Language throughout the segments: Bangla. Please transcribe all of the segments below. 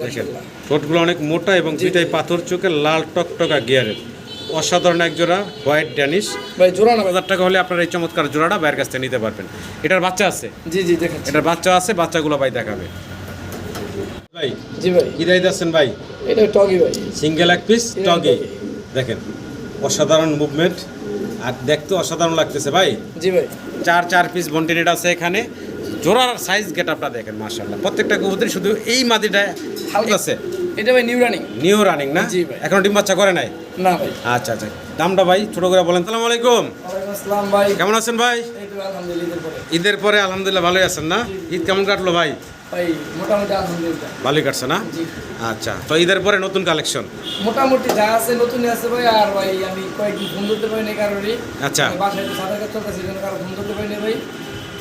দেখেন ঠোঁটগুলো অনেক মোটা এবং দুইটাই পাথর চোখে লাল টকটকা গিয়ারের। অসাধারণ এক জোড়া হোয়াইট ড্যানিশ। ভাই জোড়া না। হাজার টাকা হলে আপনার এই চমৎকার জোড়াটা বাইরের কাছ থেকে নিতে পারবেন। এটার বাচ্চা আছে? জি জি দেখেন এটার বাচ্চা আছে বাচ্চাগুলো ভাই দেখাবে। ভাই জি ভাই। কি আছেন ভাই। এটা টগি ভাই। সিঙ্গেল এক পিস টগি। দেখেন অসাধারণ মুভমেন্ট আর দেখতে অসাধারণ লাগতেছে ভাই। জি ভাই। চার চার পিস বন্টিনেট আছে এখানে। জোড়ার সাইজ গেট আপটা দেখেন মার্শাল্লাহ প্রত্যেকটা কবুতরই শুধু এই মাদিটা হালকা আছে। এটা ভাই নিউ রানিং নিউ রানিং না? জি ভাই। এখনও ডিম বাচ্চা করে নাই? না ভাই। আচ্ছা আচ্ছা। দামটা ভাই ছোট করে বলেন। সালাম আলাইকুম। আসসালাম ভাই। কেমন আছেন ভাই? এই তো আলহামদুলিল্লাহ ঈদের পরে। আলহামদুলিল্লাহ ভালোই আছেন না? ঈদ কেমন কাটলো ভাই? ভাই মোটামুটি আলহামদুলিল্লাহ। ভালোই কাটছে না? আচ্ছা তো ঈদের পরে নতুন কালেকশন মোটামুটি যা আছে নতুন আছে ভাই আর ভাই আমি কয়েকদিন ফোন ধরতে পারিনি কারোরই। আচ্ছা। বাসায় তো সাঁতার কাজ চলতেছে কারও ফোন ধরতে পারিনি ভাই।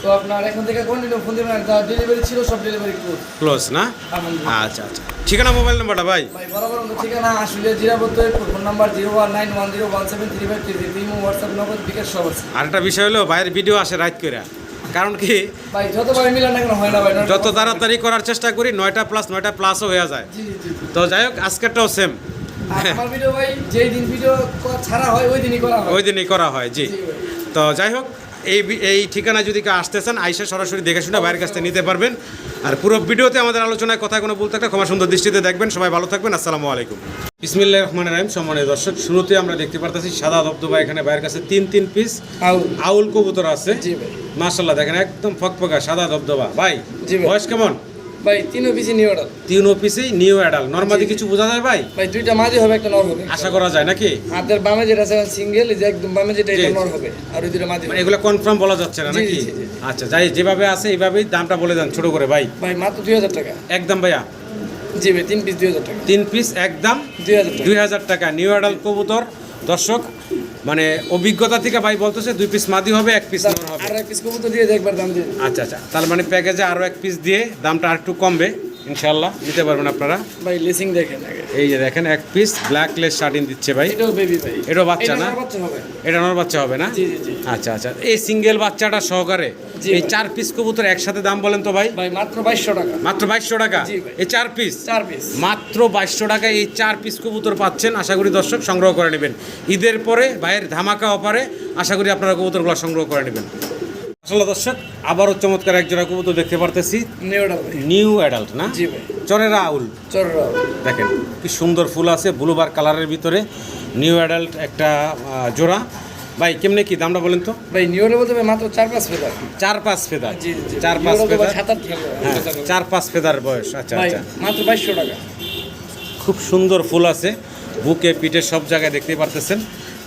তো আপনার এখন থেকে কন্টিনিউ ফোন দেবেন যা ডেলিভারি ছিল সব ডেলিভারি ক্লোজ ক্লোজ না? আচ্ছা আচ্ছা। ঠিকানা মোবাইল নাম্বারটা ভাই? ভাই বরাবর ঠিকানা আসলে জিরাবত phone number zero one nine one zero one seven three five three three WhatsApp number bKash সব আছে। আর একটা বিষয় হলো বাইরের ভিডিও আসে রাইট করে কারণ কি? ভাই যতবার মিলান না কেন হয় না ভাই যত তাড়াতাড়ি করার চেষ্টা করি নয়টা প্লাস নয়টা প্লাসও হয়ে যায়। জি জি জি। তো যাই হোক আজকেরটাও সেম আমার ভিডিও ভাই যেই দিন ভিডিও ছাড়া হয় ওই দিনই করা হয়। ওই দিনই করা হয় জি। তো যাই হোক এই এই ঠিকানা যদি কেউ আসতে চান আইসা সরাসরি দেখে শুনে বাইরের কাছ থেকে নিতে পারবেন। আর পুরো ভিডিওতে আমাদের আলোচনায় কথা কোনো বলতে একটা ক্ষমা সুন্দর দৃষ্টিতে দেখবেন। সবাই ভালো থাকবেন আসসালামু আলাইকুম। ইসমিল্লা রহমান রাহিম সম্মানের দর্শক শুরুতে আমরা দেখতে পারতেছি সাদা দবদবা এখানে বাইরের কাছে তিন তিন পিস আউল। আউল কবুতর আছে। মাসাল্লাহ দেখেন একদম ফকফকা সাদা দবদবা ভাই। বয়স কেমন? ভাই তিনও পিসি নিয়ে অর্ডার তিন অফিসেই নিউ অ্যাডাল নর্মালি কিছু বোঝা যায় ভাই? ভাই দুইটা মাঝে হবে একটা নর হবে। আশা করা যায় নাকি? হাতের বামে যেটা আছে সিঙ্গেল যে একদম বামে যেটা এটা নর হবে আর ওই দুটো মাঝে মানে এগুলো কনফার্ম বলা যাচ্ছে না নাকি। আচ্ছা যাই যেভাবে আছে এইভাবেই দামটা বলে দেন ছোট করে ভাই। ভাই মাত্র দুই হাজার টাকা। একদম ভাইয়া। জি ভাই তিন পিস দুই হাজার টাকা। তিন পিস একদম দুই হাজার দুই হাজার টাকা। নিউ অ্যাডাল কবুতর দর্শক মানে অভিজ্ঞতা থেকে ভাই বলতেছে দুই পিস মাদি হবে এক পিস হবে। আর এক পিস কবুতর দিয়ে দেখবার দাম দিয়ে। আচ্ছা আচ্ছা। তার মানে প্যাকেজে আরও এক পিস দিয়ে দামটা আর একটু কমবে। ইনশাল্লাহ নিতে পারবেন আপনারা। ভাই লেসিং দেখেন আগে। এই যে দেখেন এক পিস ব্ল্যাক লেস শার্টিন দিচ্ছে ভাই। এটাও বেবি ভাই। এটাও বাচ্চা না? এটা নর বাচ্চা হবে না? জি জি জি। আচ্ছা আচ্ছা। এই সিঙ্গেল বাচ্চাটা সহকারে এই চার পিস কবুতর একসাথে দাম বলেন তো ভাই? ভাই মাত্র বাইশশো টাকা। মাত্র বাইশশো টাকা। এই চার পিস চার পিস মাত্র বাইশশো টাকায় এই চার পিস কবুতর পাচ্ছেন আশা করি দর্শক সংগ্রহ করে নেবেন। ঈদের পরে ভাইয়ের ধামাকা অপারে আশা করি আপনারা কবুতরগুলো সংগ্রহ করে নেবেন। আসলে দর্শক আবারও চমৎকার এক জোড়া কবুতর দেখতে পারতেছি। নিউ অ্যাডাল্ট না? চরেরা আউল। চররা দেখেন কি সুন্দর ফুল আছে ব্লুবার কালারের ভিতরে। নিউ অ্যাডাল্ট একটা জোড়া। ভাই কেমনে কি দামটা বলেন তো? ভাই নিওরে বলতে মাত্র চার পাঁচ ফেদার। চার পাঁচ ফেদার। চার পাঁচ ফেদার। হ্যাঁ চার পাঁচ ফেদার বয়স। আচ্ছা আচ্ছা। মাত্র বাইশশো টাকা। খুব সুন্দর ফুল আছে। বুকে পিঠে সব জায়গায় দেখতে পারতেছেন।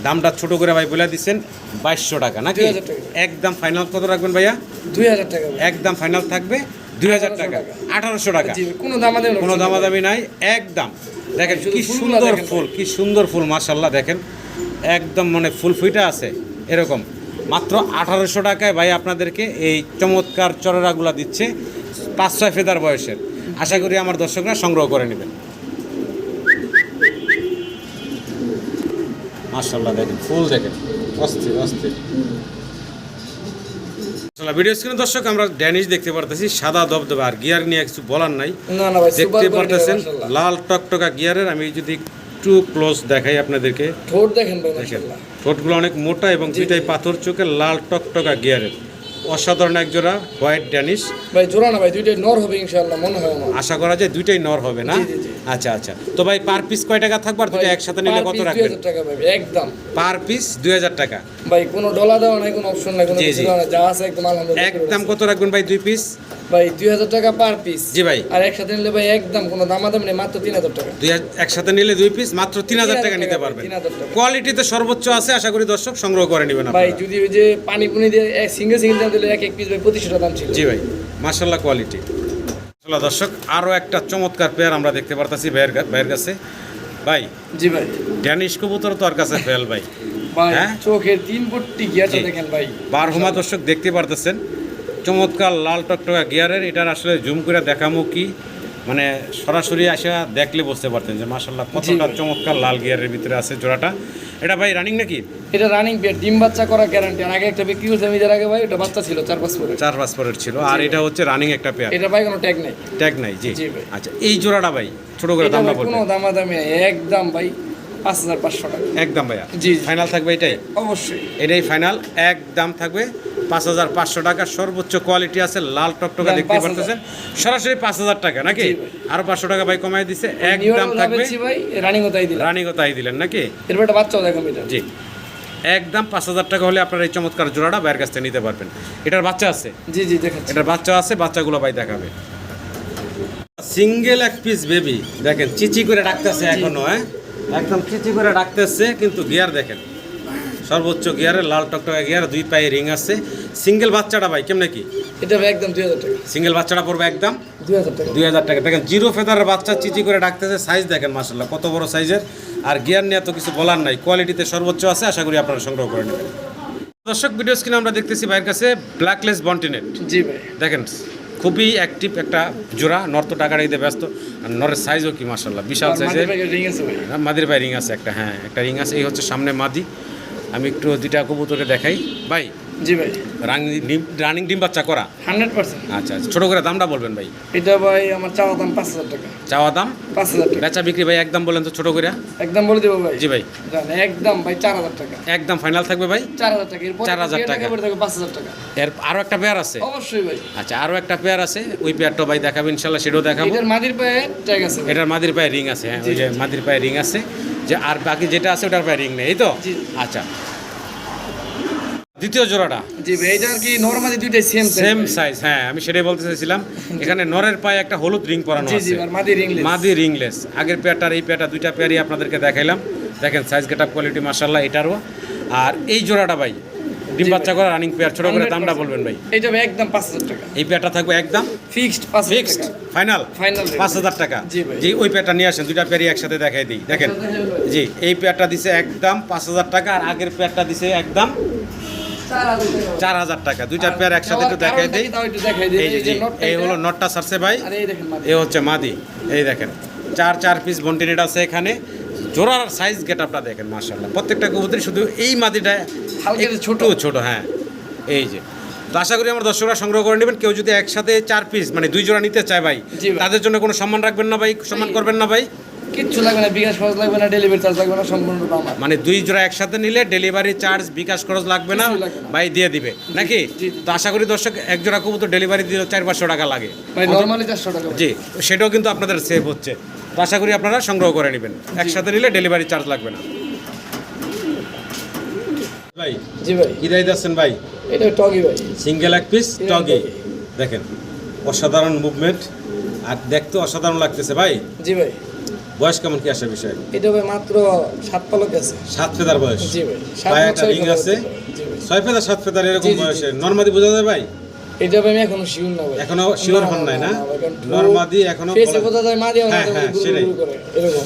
দামটা ছোট করে ভাই বলে দিচ্ছেন বাইশশো টাকা নাকি? 2000 টাকা। একদম ফাইনাল কত রাখবেন ভাইয়া? দুই হাজার টাকা একদম ফাইনাল থাকবে দুই হাজার টাকা। আঠারোশো টাকা। কোনো দাম আমাদের কোনো দামাদামি নাই একদম। দেখেন কি সুন্দর ফুল কি সুন্দর ফুল মার্শাল্লাহ দেখেন। একদম মানে ফুল ফুইটা আছে এরকম। মাত্র আঠারোশো টাকায় ভাই আপনাদেরকে এই চমৎকার চররাগুলা দিচ্ছে পাঁচ ছয় ফেদার বয়সের। আশা করি আমার দর্শকরা সংগ্রহ করে নেবেন। মার্শাল্লাহ দেখেন ফুল দেখেন। অস্থির অস্থির। ভিডিও স্ক্রিনে দর্শক আমরা ড্যানিশ দেখতে পারতেছি সাদা দবদবা আর গিয়ার নিয়ে কিছু বলার নাই। দেখতে পারতেছেন লাল টকটকা গিয়ারের আমি যদি একটু ক্লোজ দেখাই আপনাদেরকে। ঠোঁট দেখেন ঠোঁটগুলো অনেক মোটা এবং দুইটাই পাথর চোখে লাল টকটকা গিয়ারের অসাধারণ এক জোড়া হোয়াইট ড্যানিশ। ভাই জোড়া না ভাই দুইটাই নর হবে ইনশাআল্লাহ মনে হয় আমার। আশা করা যায় দুইটাই নর হবে না। আচ্ছা আচ্ছা। তো ভাই পার পিস কয় টাকা থাকবে? আর দুটো একসাথে নিলে কত রাখবেন? 2000 টাকা ভাই একদম। পার পিস দুই হাজার টাকা। ভাই কোনো ডলা দেওয়া নাই কোনো অপশন নাই কোনো কিছু না যা আছে একদম আলহামদুলিল্লাহ একদম কত রাখবেন ভাই দুই পিস? ভাই দুই হাজার টাকা পার পিস জি ভাই। আর একসাথে নিলে ভাই একদম কোনো দামাদামি নেই মাত্র তিন হাজার টাকা। দুই হাজার- একসাথে নিলে দুই পিস মাত্র তিন হাজার টাকা নিতে পারবেন। কোয়ালিটিতে সর্বোচ্চ আছে আশা করি দর্শক সংগ্রহ করে নেবেন ভাই যদি ওই যে পানি পুনি দিয়ে সিঙ্গেল সিঙ্গেল দাম দিলে এক এক পিস ভাই পঁচিশশো টাকা দাম ছিল। জি ভাই মার্শাল্লাহ কোয়ালিটি দর্শক আরও একটা চমৎকার পেয়ার আমরা দেখতে পারতাছি ভাইয়ের কাছে। ভাই জি ভাই। ড্যানিশ কবুতর তো আর কাছে ফেল ভাই। হ্যাঁ? চোখের তিন। দেখেন ভাই। বারহুমা দর্শক দেখতে পারতেছেন। চমৎকার লাল টকটকা গিয়ারের এটার আসলে জুম করে দেখামো কি? মানে সরাসরি আসা দেখলে বুঝতে পারতেন যে মাসাল্লাহ কতটা চমৎকার লাল গিয়ারের ভিতরে আছে জোড়াটা। এটা ভাই রানিং নাকি? এটা রানিং ডিম বাচ্চা করা গ্যারান্টি আর আগে একটা বিক্রি করছে আমি আগে ভাই ওটা বাচ্চা ছিল চার পাঁচ করে চার পাসপোর্টের ছিল। আর এটা হচ্ছে রানিং একটা পেয়ার এটা ভাই কোনো ট্যাগ নাই। ট্যাগ নাই জি। জি ভাই। আচ্ছা এই জোড়াটা ভাই ছোট করে এটা দামটা ভাই কোনো দামাদামি একদম ভাই। পাঁচ হাজার পাঁচশো টাকা। একদম ভাইয়া। জি। ফাইনাল থাকবে এটাই? অবশ্যই। এটাই ফাইনাল এক দাম থাকবে। পাঁচ হাজার পাঁচশো টাকা সর্বোচ্চ কোয়ালিটি আছে লাল টকটকা দেখতে 5,000 পারতেছেন। সরাসরি পাঁচ হাজার টাকা নাকি? আরও পাঁচশো টাকা ভাই কমাই দিছে এক নিউ থাকবে। রানিং তাই দিলেন। নাকি? এরপর একটা বাচ্চাও দেখো জি। একদম পাঁচ হাজার টাকা হলে আপনার এই চমৎকার জোড়াটা বাইরের কাছ থেকে নিতে পারবেন। এটার বাচ্চা আছে? জি জি দেখাচ্ছি। এটার বাচ্চা আছে বাচ্চাগুলো ভাই দেখাবে। সিঙ্গেল এক পিস বেবি দেখেন চিচি করে ডাকতেছে এখনও হ্যাঁ? একদম চিচি করে ডাকতেছে কিন্তু গিয়ার দেখেন। সর্বোচ্চ গিয়ারে লাল টকটকা গিয়ার দুই পায়ে রিং আছে। সিঙ্গেল বাচ্চাটা ভাই কেমনে কি? এটা একদম দুই হাজার টাকা। সিঙ্গেল বাচ্চাটা পড়বে একদম? দুই হাজার টাকা। দুই হাজার টাকা। দেখেন জিরো ফেদারের বাচ্চা চিচি করে ডাকতেছে সাইজ দেখেন মাসাল্লাহ কত বড় সাইজের আর গিয়ার নিয়ে তো কিছু বলার নাই কোয়ালিটিতে সর্বোচ্চ আছে আশা করি আপনারা সংগ্রহ করে নেবেন। দর্শক ভিডিও স্ক্রিনে আমরা দেখতেছি ভাইয়ের কাছে ব্ল্যাকলেস বন্টিনেট জি ভাই। দেখেন খুবই অ্যাক্টিভ একটা জোড়া। নর তো টাকা দিতে ব্যস্ত। আর নরের সাইজও কি মাসাল্লাহ বিশাল সাইজের মাদির ভাই রিং আছে একটা হ্যাঁ একটা রিং আছে। এই হচ্ছে সামনে মাদি। আমি একটু দুইটা কবুতরকে দেখাই। ভাই জি ভাই। রানিং ডিম বাচ্চা করা? Hundred percent. আচ্ছা আচ্ছা। ছোটো করে দামটা বলবেন ভাই। এটা ভাই আমার চাওয়া দাম পাঁচ হাজার টাকা। চাওয়া দাম? পাঁচ হাজার টাকা। বেচা বিক্রি ভাই একদম বলেন তো ছোটো করে? একদম বলে দেবো ভাই। জি ভাই। একদম ভাই চার হাজার টাকা। একদম ফাইনাল থাকবে ভাই? চার হাজার টাকা। এরপর 4,000 টাকা। পাঁচ হাজার টাকা। এর আরও একটা পেয়ার আছে? অবশ্যই ভাই। আচ্ছা আরও একটা পেয়ার আছে। ওই পেয়ারটা ভাই দেখাবো ইনশাল্লাহ সেটাও দেখাবো। এটার মাদির পায়ে ট্যাগ আছে এটার মাদির পায়ে রিং আছে হ্যাঁ ওই যে মাদির পায়ে রিং আছে। যে আর বাকি যেটা আছে ওটার পায়ে রিং নেই এই তো? জি। আচ্ছা। দ্বিতীয় জোড়াটা। জি ভাই এটার কি নরমালি দুইটাই সেম সেম সাইজ হ্যাঁ আমি সেটাই বলতে চাইছিলাম। এখানে নরের পায়ে একটা হলুদ রিং পরানো জি জি আছে। আর মাদির ইংলিশ মাদি রিংলেস আগের পেয়ারটার এই পেয়ারটা দুইটা পেয়ারই আপনাদেরকে দেখাইলাম। দেখেন সাইজ গেট আপ কোয়ালিটি মার্শাল্লাহ এটারও। আর এই জোড়াটা ভাই ডিম বাচ্চা করা রানিং পেয়ার ছোট করে দামটা বলবেন ভাই। এটা ভাই একদম পাঁচ হাজার টাকা। এই পেয়ারটা থাকবে একদম ফিক্সড পাঁচ হাজার fixed final final Final rate। পাঁচ হাজার টাকা। জি জি ওই পেয়ারটা নিয়ে আসেন দুইটা পেয়ারই একসাথে দেখাই দিই। দেখেন জি এই পেয়ারটা দিছে একদম পাঁচ হাজার টাকা আর আগের পেয়ারটা দিছে একদম চার হাজার টাকা। দুইটা পেয়ার একসাথে একটু দেখাই দিই। এই যে জি এই হলো নটটা সারছে ভাই। আর এই দেখেন মাদি। এ হচ্ছে মাদি। এই দেখেন চার চার পিস বন্টিনেট আছে এখানে। জোড়ার সাইজ গেট আপটা দেখেন মার্শাল্লাহ প্রত্যেকটা কবুতরই শুধু এই মাদিটা হালকা একটু ছোট। ছোট ছোট হ্যাঁ। এই যে তো আশা করি আমার দর্শকরা সংগ্রহ করে নেবেন। কেউ যদি একসাথে চার পিস মানে দুই জোড়া নিতে চায় ভাই। তাদের জন্য কোনো সম্মান রাখবেন না ভাই সম্মান করবেন না ভাই। কিচ্ছু লাগবে না বিকাশ খরচ লাগবে না ডেলিভারি চার্জ লাগবে না সম্পূর্ণরূপে আমার মানে দুই জোড়া একসাথে নিলে ডেলিভারি চার্জ বিকাশ খরচ লাগবে না। ভাই দিয়ে দিবে। নাকি? তো আশা করি দর্শক এক জোড়া কবুতর ডেলিভারি দিলে চার পাঁচশো টাকা লাগে। ভাই নরমালি চারশো টাকা জি সেটাও কিন্তু আপনাদের সেভ হচ্ছে। তো আশা করি আপনারা সংগ্রহ করে নেবেন। একসাথে নিলে ডেলিভারি চার্জ লাগবে না। ভাই জি ভাই। কি দায়িত্ব আছেন ভাই? এটা টগি ভাই। সিঙ্গেল এক পিস টগি। দেখেন অসাধারণ মুভমেন্ট আর দেখতে অসাধারণ লাগতেছে ভাই। জি ভাই। বয়স কেমন কি বিষয়? এটা হবে মাত্র সাত পালক আছে। সাত ফেদার বয়স? জি ভাই পায়ে একটা ছয় আছে। ছয় ফেদার সাত ফেদার এরকম। বয়সে। নর্মাদি বোঝা যায় ভাই? এটা আমি এখনও শিওর না ভাই। এখনও sure হন নাই না? নর্মাদি এখনও ফেসে বলা- বোঝা যায় মাদি হ্যাঁ, হ্যাঁ, সেটাই।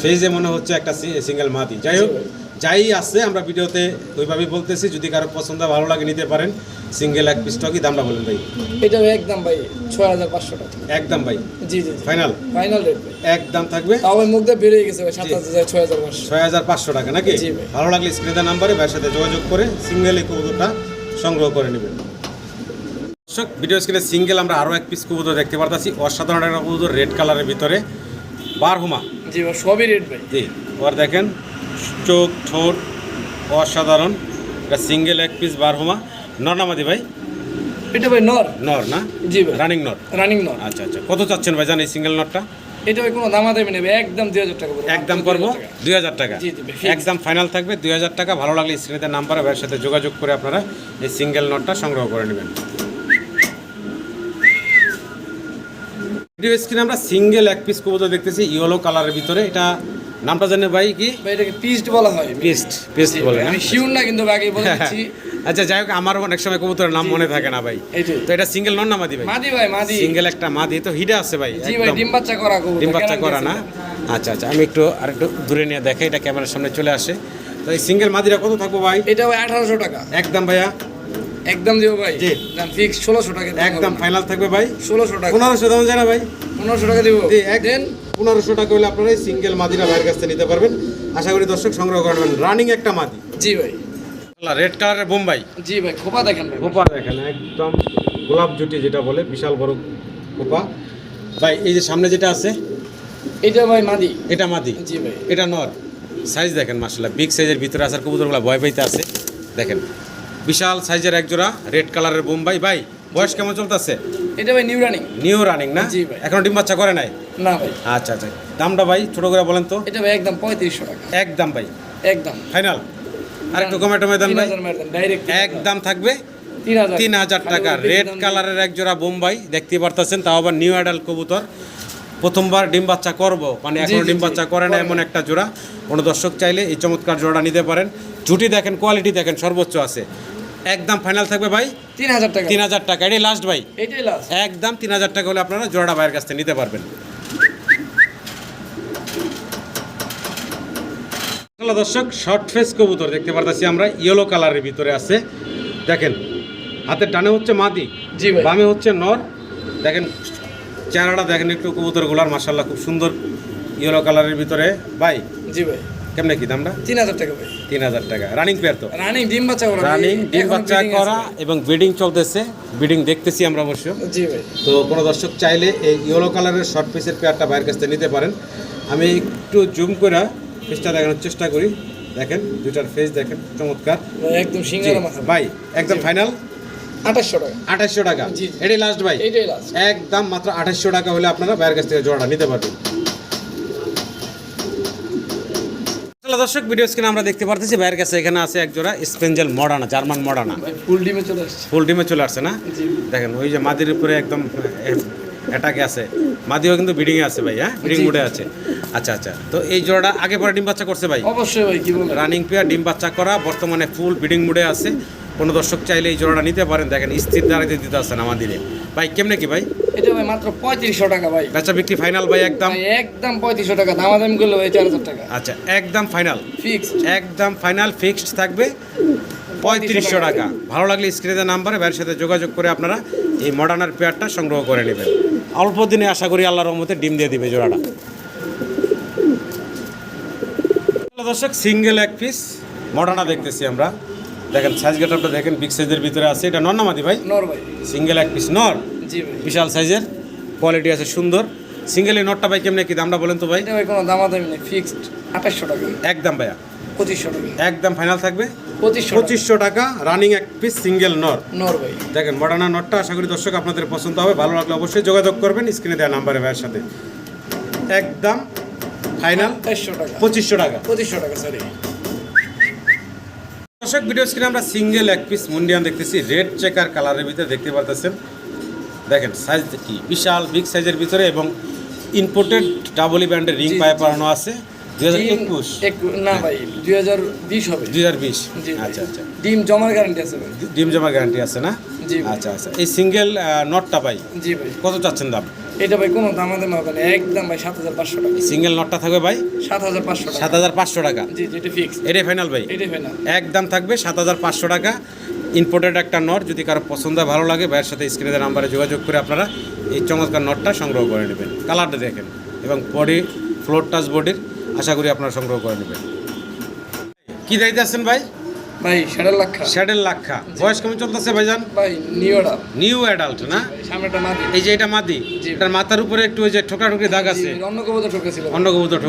ফেজে মনে হচ্ছে একটা সিঙ্গেল মাদি। যাই হোক। যাই আছে আমরা ভিডিওতে ওইভাবেই বলতেছি। যদি কারও পছন্দ ভালো লাগে নিতে পারেন। সিঙ্গেল এক পিস টকি দামটা বলেন ভাই? এটা একদম ভাই ছয় হাজার পাঁচশো টাকা। একদম ভাই? জি জি ফাইনাল ফাইনাল রেট একদম থাকবে? ভাই মুখ দিয়ে বেরিয়ে গেছে ভাই সাত। হাজার ছয় হাজার পাঁচশো। ছয় হাজার পাঁচশো টাকা নাকি? ভালো লাগলে স্ক্রিনে নাম্বারে ভাইয়ের সাথে যোগাযোগ করে সিঙ্গেল এই কবুতরটা সংগ্রহ করে নেবেন। দর্শক ভিডিও স্ক্রিনে সিঙ্গেল আমরা আরও এক পিস কবুতর দেখতে পারতাছি। অসাধারণ একটা কবুতর রেড কালারের ভিতরে। বারহুমা জি সবই রেট ভাই। জি ওর দেখেন চোখ ঠোঁট অসাধারণ। এটা সিঙ্গেল এক পিস বারহুমা। নরনামাদি ভাই? এটা ভাই নর। নর না? জি ভাই। রানিং নর। রানিং নর। আচ্ছা আচ্ছা। কত চাচ্ছেন ভাই জান এই সিঙ্গেল নটটা এটা ভাই কোনো দামা দেবে নেবে একদম দুই হাজার টাকা একদম করব 2000 দুই হাজার টাকা। একদম ফাইনাল থাকবে দুই হাজার টাকা। ভালো লাগলে স্ক্রিনের নাম্বারে ভাইয়ের সাথে যোগাযোগ করে আপনারা এই সিঙ্গেল নটটা সংগ্রহ করে নেবেন। ভিডিও স্ক্রিনে আমরা সিঙ্গেল এক পিস কবুতর দেখতেছি ইয়েলো কালারের ভিতরে। এটা নামটা জানে ভাই কি? ভাই এটাকে পিস্ট বলা হয়। পেস্ট পেস্ট বলে। ভাই, আমি শিওর না কিন্তু আগে বলে দিচ্ছি। আচ্ছা যাই হোক আমারও অনেক সময় কবুতরের নাম মনে থাকে না ভাই। তো এটা সিঙ্গেল নন না মাদি ভাই? মাদি ভাই মাদি। সিঙ্গেল একটা মাদি তো হিডে আছে ভাই জি ভাই ডিম বাচ্চা করা কবুতর, ডিম বাচ্চা করা না? আচ্ছা আচ্ছা আমি একটু আর একটু দূরে নিয়ে দেখাই এটা ক্যামেরার সামনে চলে আসে। তো এই সিঙ্গেল মাদিরা কত থাকব ভাই? এটা ভাই আঠারোশো টাকা। একদম ভাইয়া। একদম দিব ভাই। জি। দাম ফিক্স ষোলোশো টাকা একদম ফাইনাল থাকবে ভাই। ষোলোশো টাকা। পনেরোশো দাম যায় না ভাই। পনেরোশো টাকা দিব। জি, এক দেন পনেরোশো টাকা হলে আপনারা এই সিঙ্গেল মাদিরা ভাইয়ের কাছ থেকে নিতে পারবেন। আশা করি দর্শক সংগ্রহ করবেন রানিং একটা মাদি। জি ভাই। রেড কালারের বোম্বাই। জি ভাই খোপা দেখেন ভাই। খোপা দেখেন একদম গোলাপ জুটি যেটা বলে বিশাল বড় খোপা। ভাই এই যে সামনে যেটা আছে এটা ভাই মাদি। এটা মাদি। জি ভাই। এটা নর। সাইজ দেখেন মাসাল্লাহ বিগ সাইজের ভিতরে আসার কবুতরগুলো ভয় পাইতে আছে। দেখেন। বিশাল সাইজের এক জোড়া রেড কালারের বোম্বাই। ভাই বয়স কেমন চলতেছে? এটা ভাই নিউ রানিং নিউ রানিং না? জি ভাই। এখনও ডিম বাচ্চা করে নাই? না ভাই। আচ্ছা আচ্ছা। দামটা ভাই ছোট করে বলেন তো। এটা ভাই একদম পঁয়ত্রিশশো টাকা। একদম ভাই। একদম। ফাইনাল আর একটু কমেটো দেন তিন ভাই ডাইরেক্ট একদম থাকবে? তিন হাজার। টাকা। রেড কালারের এক জোড়া বোম্বাই দেখতে পারতেছেন তাও আবার নিউ অ্যাডাল কবুতর। প্রথমবার ডিম বাচ্চা করব মানে এখনও ডিম বাচ্চা করে না এমন একটা জোড়া। কোনো দর্শক চাইলে এই চমৎকার জোড়া নিতে পারেন। জুটি দেখেন কোয়ালিটি দেখেন সর্বোচ্চ আছে। একদম ফাইনাল থাকবে ভাই তিন হাজার টাকা। তিন হাজার টাকা। এটাই লাস্ট ভাই। এটাই লাস্ট একদম তিন হাজার টাকা হলে আপনারা জোড়াটা ভাইয়ের কাছ থেকে নিতে পারবেন। দর্শক শর্ট ফেস কবুতর দেখতে পারতেছি আমরা। ইয়েলো কালারের ভিতরে আছে। দেখেন হাতের ডানে হচ্ছে মাদি জি বামে হচ্ছে নর। দেখেন চেহারাটা দেখেন একটু কবুতর কবুতরগুলার মাসাল্লাহ খুব সুন্দর ইয়েলো কালারের ভিতরে। ভাই জি ভাই। কেমনে কি দামটা? তিন হাজার টাকা ভাই। তিন হাজার টাকা। রানিং পেয়ার তো? রানিং ডিম বাচ্চা করা। রানিং ডিম বাচ্চা করা এবং ব্রিডিং চলতেছে। ব্রিডিং দেখতেছি আমরা অবশ্য। জি ভাই। তো কোনো দর্শক চাইলে এই ইয়েলো কালারের শর্ট পিসের পেয়ারটা বাইরের কাছ থেকে নিতে পারেন। আমি একটু জুম করে ফেসটা দেখানোর চেষ্টা করি। দেখেন দুইটার ফেস দেখেন চমৎকার। একদম সিঙ্গারা মাথা। ভাই একদম ফাইনাল আঠাশশো টাকা। আঠাশশো টাকা। এটাই লাস্ট ভাই। লাস্ট একদম মাত্র আঠাশশো টাকা হলে আপনারা বাইরের কাছ থেকে জোড়াটা নিতে পারবেন। দর্শক ভিডিও স্ক্রিনে আমরা দেখতে পারতেছি বাইরের কাছে এখানে আছে এক জোড়া স্পেঞ্জেল মডানা জার্মান মডানা ফুল ডিমে চলে আসছে। ফুল ডিমে চলে আসছে না? দেখেন ওই যে মাদির উপরে একদম অ্যাটাকে আছে। মাদিও কিন্তু ব্রিডিংয়ে আছে ভাই হ্যাঁ? ব্রিডিং মুডে আছে। আচ্ছা আচ্ছা। তো এই জোড়াটা আগে পরে ডিম বাচ্চা করছে ভাই? অবশ্যই ভাই কি রানিং পেয়ার ডিম বাচ্চা করা বর্তমানে ফুল ব্রিডিং মুডে আছে। কোনো দর্শক চাইলে এই জোড়াটা নিতে পারেন। দেখেন স্থির দাঁড়াতে দিতে আসছেন আমাদিরে ভাই কেমনে কি ভাই? এটা ভাই মাত্র পঁয়ত্রিশশো টাকা ভাই। বেচা বিক্রি ফাইনাল ভাই একদম? একদম পঁয়ত্রিশশো টাকা। দামাদামি করলে ভাই চার হাজার টাকা। আচ্ছা একদম ফাইনাল ফিক্সড একদম ফাইনাল ফিক্সড থাকবে। পঁয়ত্রিশশো টাকা। ভালো লাগলে স্ক্রিনের নাম্বারে ভাইয়ের সাথে যোগাযোগ করে আপনারা এই মডার্নার পেয়ারটা সংগ্রহ করে নেবেন। অল্প দিনে আশা করি আল্লাহর রহমতে ডিম দিয়ে দিবে জোড়াটা। দর্শক সিঙ্গেল এক পিস মডার্না দেখতেছি আমরা। দেখেন সাইজ গেটআপটা দেখেন বিগ সাইজের ভিতরে আছে। এটা নর নামাদি ভাই? নর ভাই। সিঙ্গেল এক পিস নর? জি ভাই। বিশাল সাইজের কোয়ালিটি আছে সুন্দর। সিঙ্গেল এই নটটা ভাই কেমনে কি দামটা বলেন তো ভাই? এটা ভাই কোনো দামাদামি নেই ফিক্সড আঠাশশো টাকা। একদম ভাইয়া। পঁচিশশো টাকা। একদম ফাইনাল থাকবে? পঁচিশশো পঁচিশ পঁচিশশো টাকা রানিং এক পিস সিঙ্গেল নর। নর ভাই। দেখেন মডার্না নটটা আশা করি দর্শক আপনাদের পছন্দ হবে। ভালো লাগলে অবশ্যই যোগাযোগ করবেন স্ক্রিনে দেওয়া নাম্বারে ভাইয়ের সাথে। একদম ফাইনাল আঠাশশো টাকা। পঁচিশশো টাকা। পঁচিশশো টাকা সরি দর্শক ভিডিও স্ক্রিনে আমরা সিঙ্গেল এক পিস মুন্ডিয়ান দেখতেছি। রেড চেকার কালারের ভিতরে দেখতে পারতেছেন। দেখেন সাইজ কি? বিশাল বিগ সাইজের ভিতরে এবং ইম্পোর্টেড ডাবলি ব্যান্ডের রিং পায়ে পারানো আছে। একুশ। না ভাই দুই হাজার বিশ হবে। দুই হাজার বিশ। আচ্ছা আচ্ছা। ডিম জমার গ্যারান্টি আছে ভাই। ডিম জমা গ্যারান্টি আছে না? জি আচ্ছা আচ্ছা। এই সিঙ্গেল নটটা ভাই জি ভাই। কত চাচ্ছেন দাম? এটা ভাই কোনো হবে না একদম ভাই সাত হাজার পাঁচশো টাকা। সিঙ্গেল নটটা থাকবে ভাই? সাত হাজার পাঁচশো টাকা। সাত হাজার পাঁচশো টাকা। জি যেটা ফিক্স এটাই ফাইনাল ভাই? এটাই ভাই একদম থাকবে সাত হাজার পাঁচশো টাকা। ইম্পোর্টেড একটা নট যদি কারও পছন্দ হয়, ভালো লাগে ভাইয়ের সাথে স্ক্রিনের নাম্বারে যোগাযোগ করে আপনারা এই চমৎকার নটটা সংগ্রহ করে নেবেন। কালারটা দেখেন এবং বডি ফ্লোর টাচ বডির আশা করি আপনারা সংগ্রহ করে নেবেন। কি দায়িত্বে আছেন ভাই? ভাই সাড়ে লাখ। শ্যাডেল লাক্ষা বয়স কেমন চলতেছে ভাইজান? ভাই নিউ অ্যাডাল্ট না? সামনেটা মাদি। এই যে এটা মাদি। এটার মাথার উপরে একটু ওই যে ঠোকরা ঠুকরি দাগ আছে। অন্য কবুতর ঠকেছিল অন্য কবুতর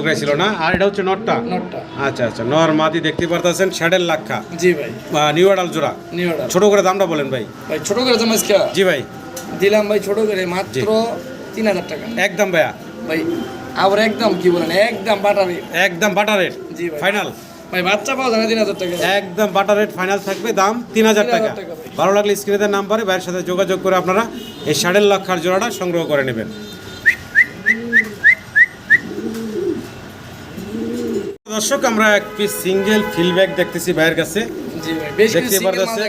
না? আর এটা হচ্ছে নটটা? নটটা। আচ্ছা আচ্ছা নর মাদি দেখতে পারতেছেন শ্যাডেল লাক্ষা জি ভাই। নিউ অ্যাডাল্ট জোড়া? নিওটা ছোট করে দামটা বলেন ভাই। ভাই ছোট করে জমা খেয়া জি ভাই। দিলাম ভাই ছোট করে মাত্র তিন হাজার টাকা। একদম ভাইয়া। ভাই আবার একদম কি বলেন একদম বাটারি একদম বাটার রেট জি ফাইনাল ভাই বাচ্চা পাওয়া যায় তিন হাজার টাকা। একদম বাটার রেট ফাইনাল থাকবে দাম তিন হাজার টাকা। ভালো লাগলে স্ক্রিনের নাম্বারে ভাইয়ের সাথে যোগাযোগ করে আপনারা এই সাড়ে লক্ষার জোড়াটা সংগ্রহ করে নেবেন। দর্শক আমরা এক পিস সিঙ্গেল ফিলব্যাক দেখতেছি ভাইয়ের কিছু। দেখতে পারতেছে।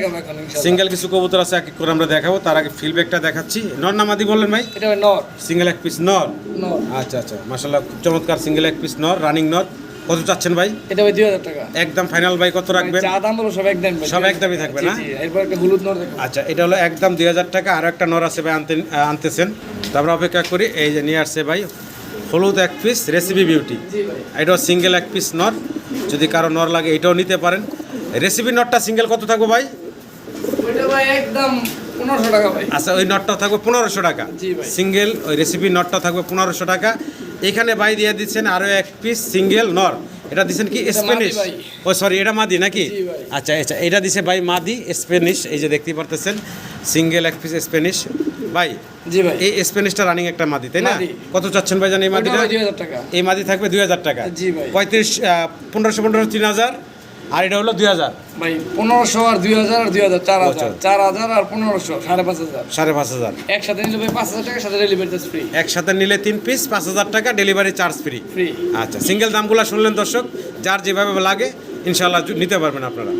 সিঙ্গেল কিছু কবুতর আছে এক করে আমরা দেখাবো তার আগে ফিলব্যাকটা দেখাচ্ছি। নর নামাদি বললেন ভাই? এটা নর। সিঙ্গেল এক পিস নর? আচ্ছা আচ্ছা মাসাল্লাহ খুব চমৎকার সিঙ্গেল এক পিস নর রানিং নর। কত চাচ্ছেন ভাই? এটা ভাই টাকা। একদম ফাইনাল ভাই কত রাখবেন? যা দাম বলো সব একদম সব একদমই থাকবে না? এরপর একটা হলুদ নর দেখো আচ্ছা এটা হলো একদম দুই হাজার টাকা আর একটা নর আছে ভাই আনতে আনতেছেন। তো আমরা অপেক্ষা করি এই যে নিয়ে আসছে ভাই হলুদ এক পিস রেসিপি বিউটি জি ভাই। এটাও সিঙ্গেল এক পিস নর। যদি কারও নর লাগে এটাও নিতে পারেন। রেসিপি নটটা সিঙ্গেল কত থাকবে ভাই? ওইটা ভাই একদম পনেরোশো টাকা ভাই। আচ্ছা ওই নটটা থাকবে পনেরোশো টাকা। সিঙ্গেল ওই রেসিপি নটটা থাকবে পনেরোশো টাকা। এখানে ভাই দিয়ে দিচ্ছেন আরও এক পিস সিঙ্গেল নর এটা দিচ্ছেন কি স্প্যানিশ ও সরি এটা মাদি নাকি? আচ্ছা আচ্ছা এটা দিছে ভাই মাদি স্প্যানিশ এই যে দেখতে পারতেছেন। সিঙ্গেল এক পিস স্প্যানিশ ভাই জি ভাই। এই স্প্যানিশটা রানিং একটা মাদি তাই না? কত চাচ্ছেন ভাই জানি এই মাদিটা? এই মাদি থাকবে দুই হাজার টাকা। জি ভাই। পঁয়ত্রিশ পনেরোশো পনেরো তিন হাজার। আর এটা হলো দুই হাজার। ভাই পনেরোশো আর দুই হাজার আর দুই হাজার চার হাজার। চার হাজার আর পনেরোশো সাড়ে পাঁচ হাজার। সাড়ে পাঁচ হাজার। একসাথে নিলে ভাই পাঁচ হাজার টাকা সাথে ডেলিভারি চার্জ ফ্রি একসাথে নিলে তিন পিস পাঁচ হাজার টাকা ডেলিভারি চার্জ ফ্রি ফ্রি আচ্ছা সিঙ্গেল দামগুলো শুনলেন দর্শক যার যেভাবে লাগে ইনশাল্লাহ নিতে পারবেন আপনারা।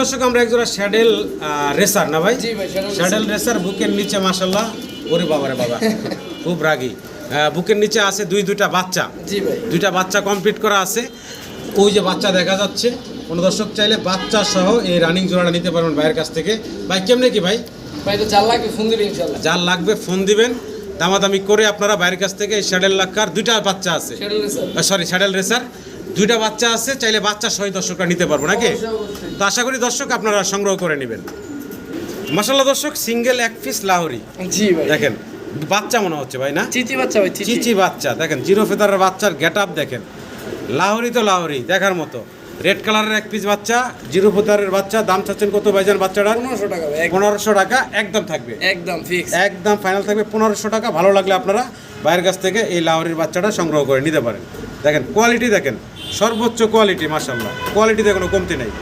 দর্শক আমরা একজোড়া শ্যাডেল রেসার না ভাই? শ্যাডেল রেসার বুকের নিচে মাসাল্লাহ ওরে বাবা রে বাবা খুব রাগী। বুকের নিচে আছে দুই দুইটা বাচ্চা। দুইটা বাচ্চা কমপ্লিট করা আছে। ওই যে বাচ্চা দেখা যাচ্ছে। কোনো দর্শক চাইলে বাচ্চা সহ এই রানিং জোড়াটা নিতে পারবেন ভাইয়ের কাছ থেকে। ভাই কেমনে কি ভাই? ভাই তো চার লাখ ফোন দিবে ইনশাল্লাহ যার লাগবে ফোন দিবেন। দামাদামি করে আপনারা বাইরের কাছ থেকে এই শ্যাডেল লাক্কার দুইটা বাচ্চা আছে। সরি স্যাডেল রেসার দুইটা বাচ্চা আছে চাইলে বাচ্চা সহ দর্শকরা নিতে পারব নাকি? তো আশা করি দর্শক আপনারা সংগ্রহ করে নেবেন। মাসাল্লাহ দর্শক সিঙ্গেল এক পিস লাহরি। জি দেখেন বাচ্চা মনে হচ্ছে ভাই না? চিচি বাচ্চা ভাই চিচি। বাচ্চা। দেখেন জিরো ফেদারের বাচ্চার গেট আপ দেখেন। লাহরি তো লাহরি দেখার মতো। রেড কালারের এক পিস বাচ্চা জিরো ফুতারের বাচ্চা দাম চাচ্ছেন কত ভাইজান বাচ্চাটা পনেরোশো টাকা পনেরোশো টাকা একদম থাকবে। একদম ফিক্স একদম ফাইনাল থাকবে পনেরোশো টাকা ভালো লাগলে আপনারা বাইরের কাছ থেকে এই লাহরির বাচ্চাটা সংগ্রহ করে নিতে পারেন। দেখেন কোয়ালিটি দেখেন সর্বোচ্চ কোয়ালিটি মাসাল্লাহ কোয়ালিটিতে কোনো কমতি নেই।